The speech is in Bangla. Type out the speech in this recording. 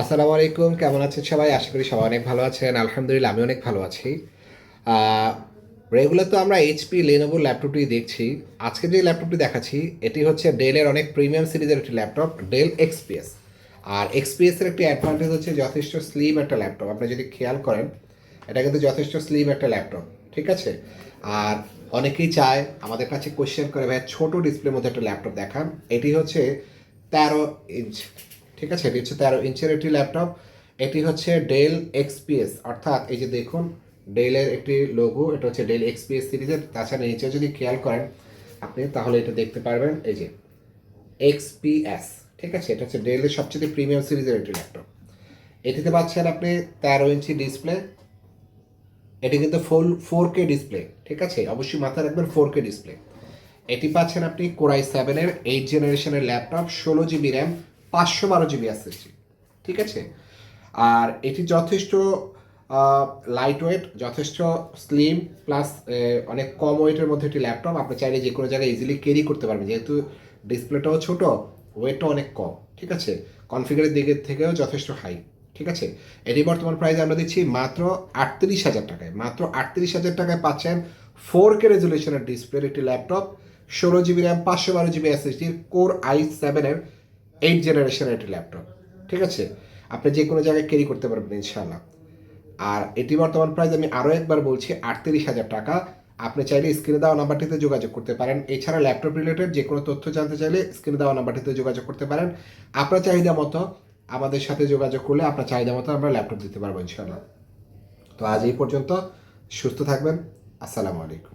আসসালামু আলাইকুম, কেমন আছেন সবাই? আশা করি সবাই অনেক ভালো আছেন। আলহামদুলিল্লাহ আমি অনেক ভালো আছি। রেগুলার তো আমরা এইচপি লেনোভোর ল্যাপটপটি দেখছি। আজকে যে ল্যাপটপটি দেখাচ্ছি, এটি হচ্ছে ডেলের অনেক প্রিমিয়াম সিরিজের একটি ল্যাপটপ ডেল এক্সপিএস আর এক্সপিএসের একটি অ্যাডভান্টেজ হচ্ছে যথেষ্ট স্লিম একটা ল্যাপটপ আপনি যদি খেয়াল করেন, এটা কিন্তু যথেষ্ট স্লিম একটা ল্যাপটপ ঠিক আছে? আর অনেকেই চায়, আমাদের কাছে কোয়েশ্চেন করে, ভাই, ছোট ডিসপ্লের মধ্যে একটা ল্যাপটপ দেখান। এটি হচ্ছে তেরো ইঞ্চ ঠিক আছে? এটি হচ্ছে তেরো ইঞ্চের একটি ল্যাপটপ। এটি হচ্ছে ডেল এক্সপিএস অর্থাৎ এই যে দেখুন ডেলের একটি লোগো এটা হচ্ছে ডেল এক্সপিএস সিরিজের তাছাড়া নিচে যদি খেয়াল করেন আপনি, তাহলে এটা দেখতে পারবেন। এই যে এক্সপিএস ঠিক আছে? এটা হচ্ছে ডেলের সবচেয়ে প্রিমিয়াম সিরিজের একটি ল্যাপটপ। এটিতে পাচ্ছেন আপনি তেরো ইঞ্চি ডিসপ্লে এটি কিন্তু ফুল ফোর কে ডিসপ্লে ঠিক আছে? অবশ্যই মাথায় রাখবেন ফোর কে ডিসপ্লে এটি পাচ্ছেন আপনি কোরাই সেভেনের এইট জেনারেশনের ল্যাপটপ, ষোলো জিবি র্যাম পাঁচশো বারো জিবি এসএসডি ঠিক আছে? আর এটি যথেষ্ট লাইট ওয়েট যথেষ্ট স্লিম প্লাস অনেক কম ওয়েটের মধ্যে একটি ল্যাপটপ আপনি চাইলে যে কোনো জায়গায় ইজিলি ক্যারি করতে পারবেন। যেহেতু ডিসপ্লেটাও ছোট ওয়েটটাও অনেক কম, ঠিক আছে? কনফিগারের দিকের থেকেও যথেষ্ট হাই ঠিক আছে? এটি বর্তমান প্রাইস আমরা দিচ্ছি মাত্র আটত্রিশ হাজার টাকায়। মাত্র আটত্রিশ হাজার টাকায় পাচ্ছেন ফোর কে রেজুলেশনের ডিসপ্লের একটি ল্যাপটপ ষোলো জিবি র্যাম পাঁচশো বারো জিবি এসএসডির কোর আই সেভেনের এইট জেনারেশনের একটি ল্যাপটপ ঠিক আছে? আপনি যে কোনো জায়গায় ক্যারি করতে পারবেন ইনশাল্লাহ আর এটি বর্তমান প্রাইস আমি আরও একবার বলছি, আটত্রিশ হাজার টাকা। আপনি চাইলে স্ক্রিনে দেওয়া নাম্বারটিতে যোগাযোগ করতে পারেন। এছাড়া ল্যাপটপ রিলেটেড যে কোনো তথ্য জানতে চাইলে স্ক্রিনে দেওয়া নাম্বারটিতে যোগাযোগ করতে পারেন। আপনার চাহিদা মতো আমাদের সাথে যোগাযোগ করলে আপনার চাহিদা মতো আমরা ল্যাপটপ দিতে পারব ইনশাল্লাহ তো আজ এই পর্যন্ত, সুস্থ থাকবেন। আসসালামু আলাইকুম।